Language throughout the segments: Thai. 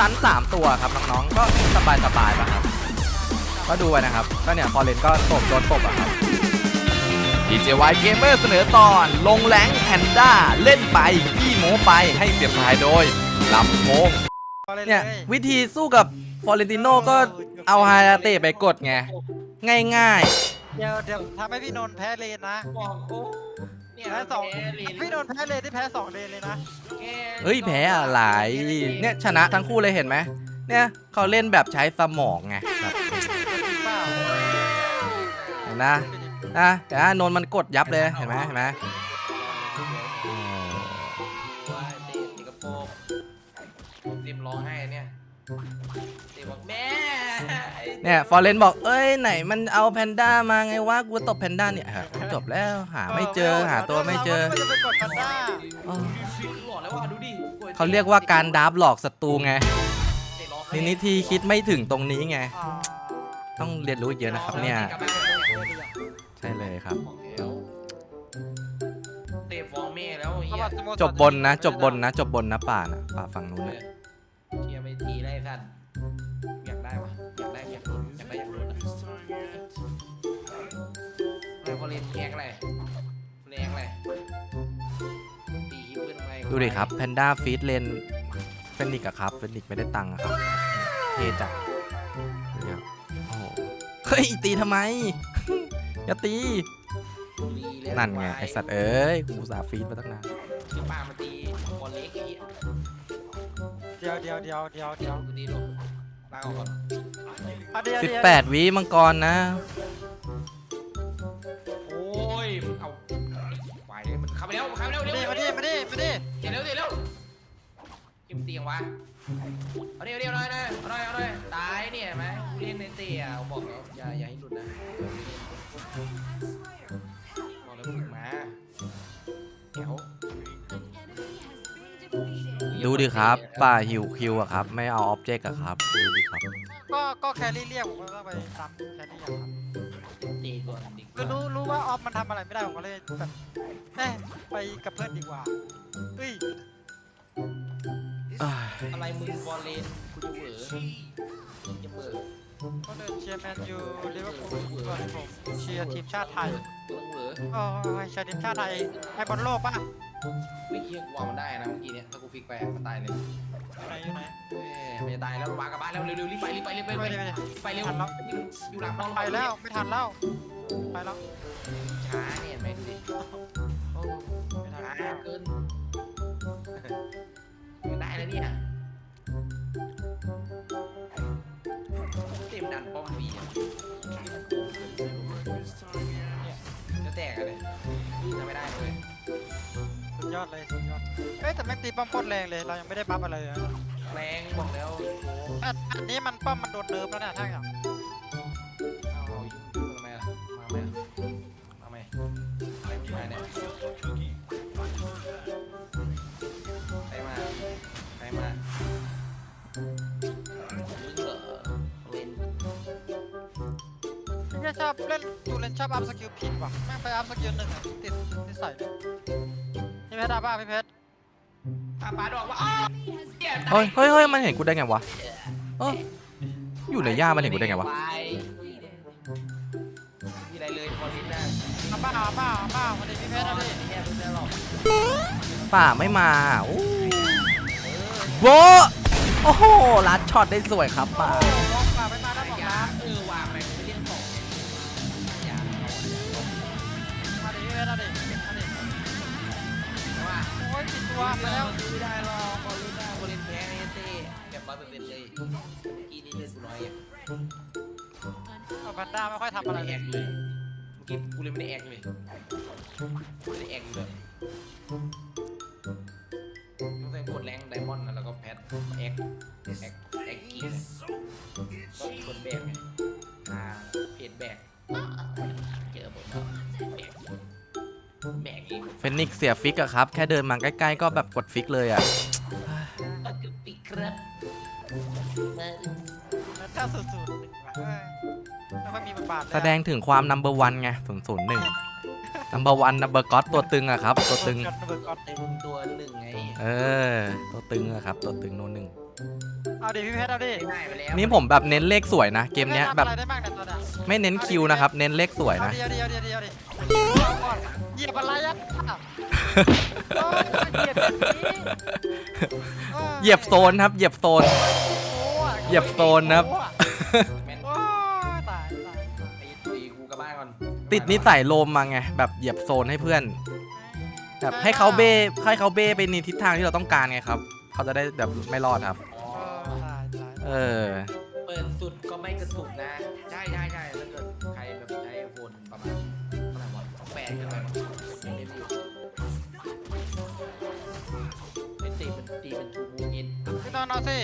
ตันสามตัวครับน้องๆ ก็สบายสบายๆป่ะครับ ก็ดูไปนะครับ ก็เนี่ยพอเลนก็ตบโดนตบอะครับ DJY Gamer เสนอตอน ลงแรงแพนด้าเล่นไปขี้โม้ไปให้เสียบสายโดยลำโพงเนี่ย วิธีสู้กับฟอเรนติโนก็เอาไฮาเตะไปกดไง ง่ายเดี๋ยวเดี๋ยวทำให้พี่นนท์แพ้เลนนะบอกโอ้ เนี่ยแพ้สองแพ้เลนพี่นนท์แพ้เลนที่แพ้สองเลนเลยนะแกๆเฮ้ยแพ้อะไรเนี่ยชนะทั้งคู่เลยเห็นไหมเนี่ยเขาเล่นแบบใช้สมองไงแบบเปล่าเห็นนะนะแต่ว่านนท์มันกดยับเลยเห็นไหมเห็นไหมโอ้ว่ เนี่ยฟอร์เรนบอกเอ้ยไหนมันเอาแพนด้ามาไงวะกูตบแพนด้าเนี่ยฮะจบแล้วหาไม่เจอหาตัวไม่เจอ ราก็จะไปกดกันได้อ้อหลอดแล้วว่าดูดิเขาเรียกว่าการดับหลอกศัตรูไงเตะร้องไห้ทีนี้ทีคิดไม่ถึงตรงนี้ไงอ๋อต้องเรียนรู้เยอะนะครับเนี่ยกลับบ้านเลยใช่เลยครับบอกแล้วเตะฟ้องแม่แล้วไอ้เอาเหี้ยบัตรสโมสรจบบนนะ จบบนนะ จบบนนะป่านะป่าฝั่งนู้นนะเชียร์ไปทีได้สัตว์ ไม่พอเล่นแรงอะไรแรงอะไรตีฮิปขึ้นไปดูดิครับแพนด้าฟีดเลนเฟนิกอะครับเฟนิกไม่ได้ตังค์อะครับเทจัดดูดิครับโอ้โหเฮ้ยตีทำไม อย่าตีนั่นไง ไอสัตว์เอ้ยกูอุตสาห์ฟีดมาตั้งนานที่ป้ามาตีบอลเล็กไอ้เหี้ยเดี๋ยวเดี๋ยวเดี๋ยวเดี๋ยวเดี๋ยวดูดีดูลากออกก่อนเอาเดี๋ยวสิบเดี๋ยวแปดวิมังกรนะ ไปแล้วเข้าไปแล้วมาเร็วดิเร็วมาดิมาดิมาดิเดี๋ยวเร็วเดี๋ยวเร็วกิมเตียงวะเอาเดี๋ยวเดี๋ยวหน่อยนะเอาหน่อยเอาหน่อยตายเนี่ยไหมกูเล่นในเตียบอกแล้วอย่าอย่าให้หลุดนะบอกแล้วฝึกมาเดี๋ยวดูดิครับ ป่าหิวคิวอะครับ ไม่เอาออบเจกต์อะครับ ดูดิครับ ก็ก็แครี่เรียกผมก็ต้องไปตามแครี่อะครับตีก่อนตีก่ คืออนรู้รู้ว่าออฟมันทำอะไรไม่ได้ผมก็เลยแบบเอ้ยไปกับเพื่อนดีกว่าเฮ้ยอ้ายอะไรมึงบอลเลนกูจะเหวอจะเบิกก็เดินเชียร์แมนยูลิเวอร์พูลส่วนผมเชียร์ทีมชาติไทยมึงเหวอโอ้ยเชียร์ทีมชาติไทยให้บอลโลกป่ะไม่เคียกวางมันได้นะเมื่อกี้เนี่ยถ้ากูฟิกไปมันตายเลยอยู่ไหนอยู่ไหนเอ้ยมันจะตายแล้ววางกลับบ้านแล้วเร็วๆรีบไปรีบไปรีบไปไม่รีบได้ไปไม่ได้ไปเร็วทันแล้วอยู่หลังน้องไปแล้วไม่ทันแล้ว ไปแล้วช้าเนี่ยไม่ดูดิโอ้ไม่ทันช้าแล้วเกินไม่ได้แล้วเนี่ยเต็มดันป้อมปีอะจะแตกอะไรจะไม่ได้เลยสุดยอดเลยสุดยอดเอ้ยแต่แม็กตีป้อมโคตรแรงเลย เรายังไม่ได้บัฟอะไรเลยนะแรงบอกแล้วโอ้อันอันนี้มันป้อมมันโดนเนิร์ฟแล้วเนี่ยถ้าอย่างเอา พี่เพชรชอบเล่นดูเล่นชอบอัพสกิลผิดว่ะแม่งไปอัพสกิลหนึ่งอะติดนิสัยเลยพี่เพชรอาบ้าพี่เพชรปาปาดอกว่าอ้าวเหี้ยเฮ้ยเฮ้ยเฮ้ยมันเห็นกูได้ไงวะเอออยู่ในหญ้ามันเห็นกูได้ไงวะปมีอะไรเลยพอลินได้อาบ้าอาบ้าอาบ้าวันนี้พี่เพชรเอาดิแค่เพิ่งได้หรอกป่าไม่มาโอ้เออโบะโอ้โหลัดช็อตได้สวยครับป่าโอ้วองป่าไม่มาแล้วบอก โอ้ยผิดตัวแล้วซื้อไม่ได้หรอกพอลินได้พอลินแพ้ไอ้เต้แบบร้อยเปอร์เซ็นต์เลยเมื่อกี้นี่เลือดกูน้อยอะเอาแพนด้าไม่ค่อยทำอะไรได้เลแอยคเลยเมื่อกี้กูเลยไม่ได้แอคเลยไม่ได้แอคเลยต้องใส่กดแรงไดมอนด์แล้วก็แพทแอคแอคแอคกี้ก็คนแบกอ่าเพจแบกเจอผมแล้วแบกแบก เฟนิกเสียฟิกอะครับ แค่เดินมาใกล้ๆ ก็แบบกดฟิกเลยอะปีครับแพนด้าสุดๆหนึ่งว่ะเอ้ยไม่ค่อยมีบทบาทเลยแสดงถึงความ number one ไงศูนย์ศูนย์หนึ่ง number one number god ตัวตึงอะครับ ตัวตึงจนเบิกก่อนเต็มตัวหนึ่งไงเออ ตัวตึงอะครับ ตัวตึงโนหนึ่ง เอาดิพี่เพชรเอาดิง่ายไปแล้วนี่ผมแบบเน้นเลขสวยนะ เกมเนี้ยพี่พชรแบบทำอะไรได้บ้างเนี่ยตอนเนี้ยไม่เน้นคิวนะครับ เน้นเลขสวยเอานะ ดิเอาดิเอาดิเอาดิเอาดิเอาก่อน เหยียบอะไรอะโอ้ยเหยียบแบบนี้อ้เหยียบโซนครับ เหยียบโซน โอ้ยเหยียบโซนนะครับ แม่นโอ้ยตายตายตายไอ้ตุยกูกลับบ้านก่อนติดนิสัยโลมมาไง แบบเหยียบโซนให้เพื่อน แบบให้เขาเบ้ให้เขาเบ้ไปในทิศทางที่เราต้องการไงครับ เขาจะได้แบบไม่รอดครับ อ๋อเออตายตายเออ เปิดสุดก็ไม่กระตุกนะใช่ใช่ใช่ถ้าเกิด แปดขึ้นไปมั้งไม่รู้ไอ้ตีเป็นตีเป็นทูมูอินพี่นนเอาสิ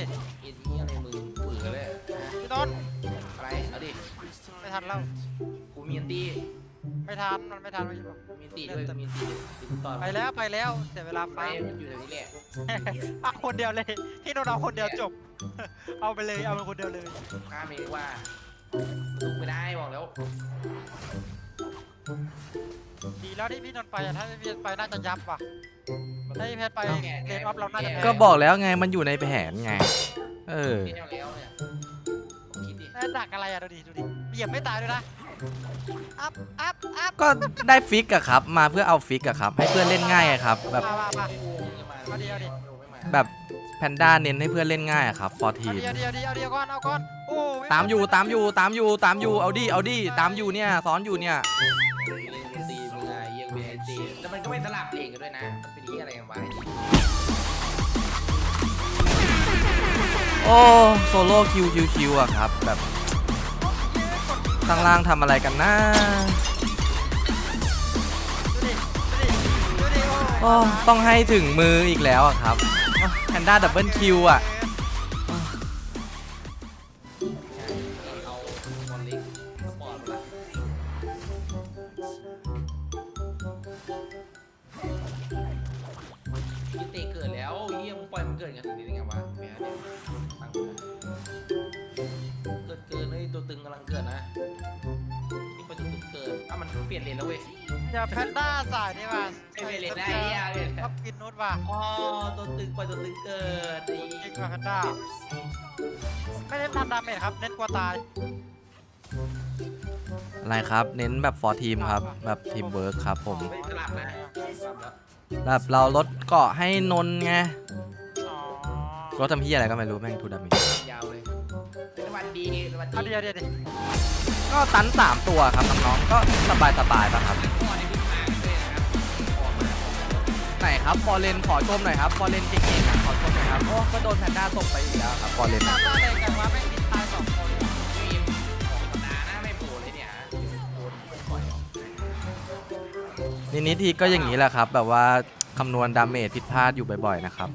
อินนี่อะไรมือเปื่อเลยพี่นนอะไรเอาดิไม่ทันแล้วกูมีอันตีไม่ทันมันไม่ทันไม่ใช่ปะมีตีด้วยมีตีติดต่อไปแล้วไปแล้วเสียเวลาไปฟังมันอยู่แถวนี้แหละเอาคนเดียวเลยพี่นนเอาคนเดียวจบ เอาไปเลยเอาไปคนเดียวเลยข้ามเองว่าลุกไม่ได้บอกแล้ว ดีแล้วที่พี่นนท์ไปอะถ้าพี่นนท์ไปน่าจะยับว่ะถ้าพี่เพชรไปเลนออฟเราน่าจะแพ้ก็บอกแล้วไงมันอยู่ในแผนไง เออที่แล้วเนี่ยผมคิดดิน่าดักอะไรอะดูดิดูดิเหยียบไม่ตายด้วยนะ อัพ อัพ อัพก็ได้ฟิกอะครับ มาเพื่อเอาฟิกอะครับ ให้เพื่อนเล่นง่ายอะครับ แบบมามามาโอ้ยมาเอาดิเอาดิ แบบแพนด้าเน้นให้เพื่อนเล่นง่ายอะครับฟอร์ทีเอามดิเอาดิเอาดิเอาดิเอาก่อนเอาก่อนโอ้ไม่ตามอยู่ตามอยู่ตามอยู่ตามอยู่เอาดิเอาดิตามอยู่เนี่ยซ้อนอยู่เนี่ย ลับเองกันด้วยนะมันเป็นที่อะไรกันวะโอ้โซโล่คิวคิวคิวอะครับ แบบข้างล่างทำอะไรกันนะโอ้ต้องให้ถึงมืออีกแล้วอะครับแพนด้าดับเบิลคิวอะ ลยตัวตึงกำลังเกิดนะนี่เป็นตัวตึงเกิดอะมันเปลี่ยนเลนแล้วเว้ย อย่าแพนด้าสายนี่ว่ะไม่เป็นไรได้เนี่ย ชอบกินนูดว่ะอ๋อตัวตึงปล่อยตัวตึงเกิดไอ้จริงว่ะแพนด้าไม่ได้ทำดาเมจครับ เน้นกลัวตายอะไรครับ เน้นแบบฟอร์ทีมครับ แบบทีมเวิร์คครับผมไม่สลับนะสลับแล้วแบบเราลดเกาะให้นนท์ไงอ๋อรถทำพี่อะไรก็ไม่รู้แม่งทูดามิยาวเลย เป็นวันดีเป็นวันเอาดีเดี๋ยวเดี๋ยวเดียวก็ตันสามตัวครับน้องๆก็สบายสบายๆป่ะครับ ก่อนในพิมมาด้วยนะครับไหนครับฟอร์เรนขอชมหน่อยครับฟอร์เรนเก่งๆนะขอชมหน่อยครับโอ้ก็โดนแพนด้าตกไปอีกแล้วครับฟอร์เรนตามหน้าเลยกันว่าไม่งมีตายสองคนทีมของสัปดาห์หน้าไม่โผล่เลยเนี่ยโผล่ปล่อยออกนิดๆทีก็อย่างนี้แหละครับ แบบว่าคำนวณดาเมจผิดพลาดอยู่บ่อยๆนะครับ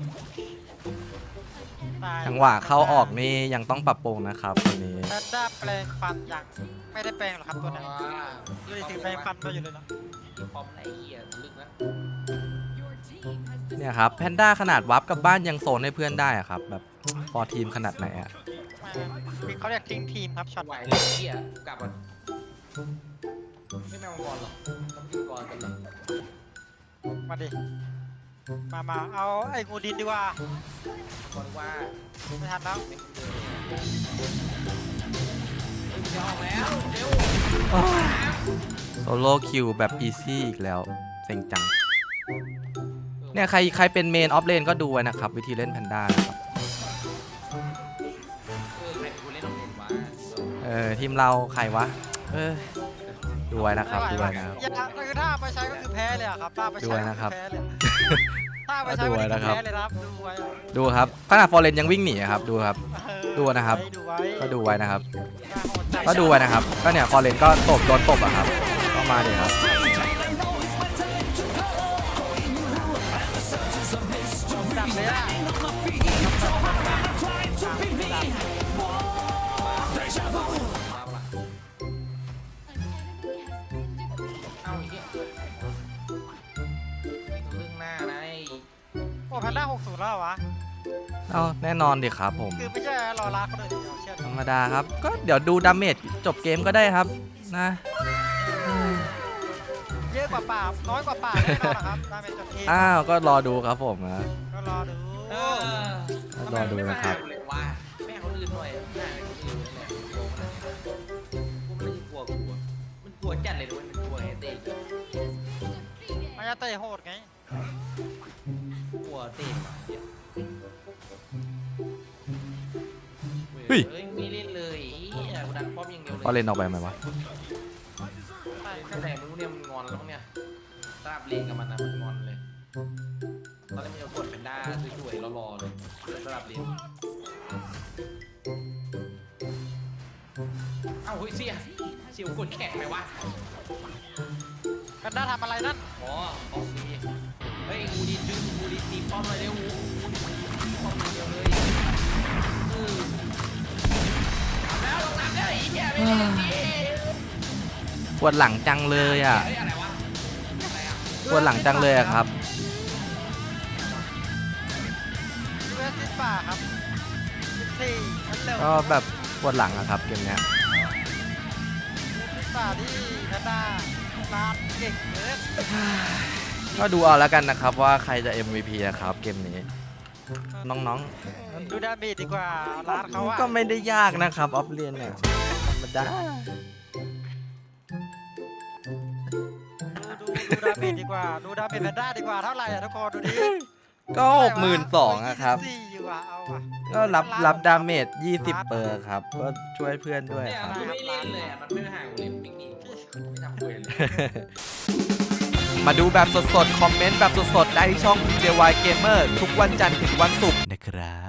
จังหวะเข้าออกนี่ยังต้องปรับปรุงนะครับวันนี้แพนด้าแปลงฟันอย่างไม่ได้แปลงหรอกครับตัวนั้นว้าดูดิถือแปลงฟันมาอยู่เลยเนาะพร้อมไอ้เหี้ยลึกนะเนี่ยครับแพนด้าขนาดวับกับบ้านยังโซนให้เพื่อนได้อะครับแบบฟอร์ทีมขนาดไหนอะมาเขาเรียกทิ้งทีมครับช็อตไหวเลยเหี้ยกลับก่อนไม่แม่งมังกรหรอกต้องกินกรกันเลยมาดิ มามาเอาไอ้งูดินดีกว่าก่อนว่าไม่ทันแล้วไม่เดินเฮ้ยมันจะออกแล้วเร็วโซโล่คิวแบบอีซี่อีกแล้ว เซ็งจัง เนี่ยใครใครเป็นเมนออฟเลนก็ดูไว้นะครับ วิธีเล่นแพนด้านะครับ เออใครเป็นคนเล่นของเล่นวะเออทีมเราใครวะ เออดูไว้นะครับดูไว้นะครับ อย่าคือถ้าเอาไปใช้ก็คือแพ้ เลยอะครับถ้าเอาไปใช้ดูไว้ก็นะคคืรัอบแพ้เลยถ้าเอาไปใช้ก็คือแพ้เลยนะครับดูไว้ดูครับขนาดฟอร์เรนยังวิ่งหนีอะครับดูครับเออดูนะครับ ดูไว้ก็ดูไว้นะครับอย่าโหดจัดก็ดูไว้นะครับ ก็เนี่ยฟอร์เรนก็ตบโดนตบอะครับก็มาเลยครับจัดเลยอะมาปะเอา 60แล้วเหรอวะ เอาแน่นอนดิครับผม คือไม่ใช่รอลาคนอื่นอย่างเดียวเชื่อธดิรรมดาครับ ก็เดี๋ยวดูดาเมจจบเกมก็ได้ครับ นะเยอะกว่าป่าน้อยกว่าป่าแน่นอนนะครับดาเมจจบเกมอ้าว ก็รอดูครับผมนะก็รอดูเออรอดูนะครับ ทำไมมัไม่มาเลยว่าแม่งคนอื่นหน่อยหน้าเลยคนอื่นนั่นแหละโกงนะกูไม่ได้กลัวกลัวมันกลัวจัดเลยด้วยมันกลัวไอ้เต้มันจะเตะโหดไงกลั วเต้มาเนี่ยเฮ้ยเฮ้ยไม่เล่นเลยเฮียกูดันป้อมอย่างเดียวเลยพอเลนออกไปไหมวะใช่ตั้งแต่รู้เนี่ยมันงอนแล้วมั้งเนี่ยทราบเลนกับมันนะมันงอนเลย ตอนนี้มันจะกดเป็นด้าสวยๆรอๆเลยสลับเลนเอ้าเฮ้ยเสียเสียวกดแข็งไหมวะ แพนด้าทำอะไรนั่น อ๋อออกดี เฮ้ยกูดีดึงกูดีตีป้อมเลยเร็วตีป้อมเดียวเลยเออแล้วลงน้ำแล้อ้เหี้ยไม่ได้ดีปวดหลังจังเลยอะปวดหลังจังเลยอะครับยูเอสซิสป่าครับสิบสี่นั่นเร็วก็แบบปวดหลังอะครับเกมเนี้ยซิสป่าที่แพนด้าร้านเก่งเกิน ก็ดูเอาแล้วกันนะครับว่าใครจะ MVP นะครับเกมนี้ น้องดูดาเมจดีกว่าร้านเขาอะๆ ก็ไม่ได้ยากนะครับ ออฟเลียนเนี่ยธรรมดาดูดูดูดาเมจดีกว่า ดูดาเมจแพนด้าดีกว่าเท่าไหร่อะทุกคนดูดิก็หกหมื่นสองอะครับ สี่อยู่อะเอาอะก็รับรับดาเมจ20 เปอร์ครับ ก็ช่วยเพื่อนด้วยเนี่ยครับ มันไม่เล่นเลยอะมันไม่ห่างเลยจริงๆไม่ทำเวรเลย มาดูแบบสดๆ คอมเมนต์แบบสดๆ ได้ที่ช่อง JY Gamer ทุกวันจันทร์ถึงวันศุกร์นะครับ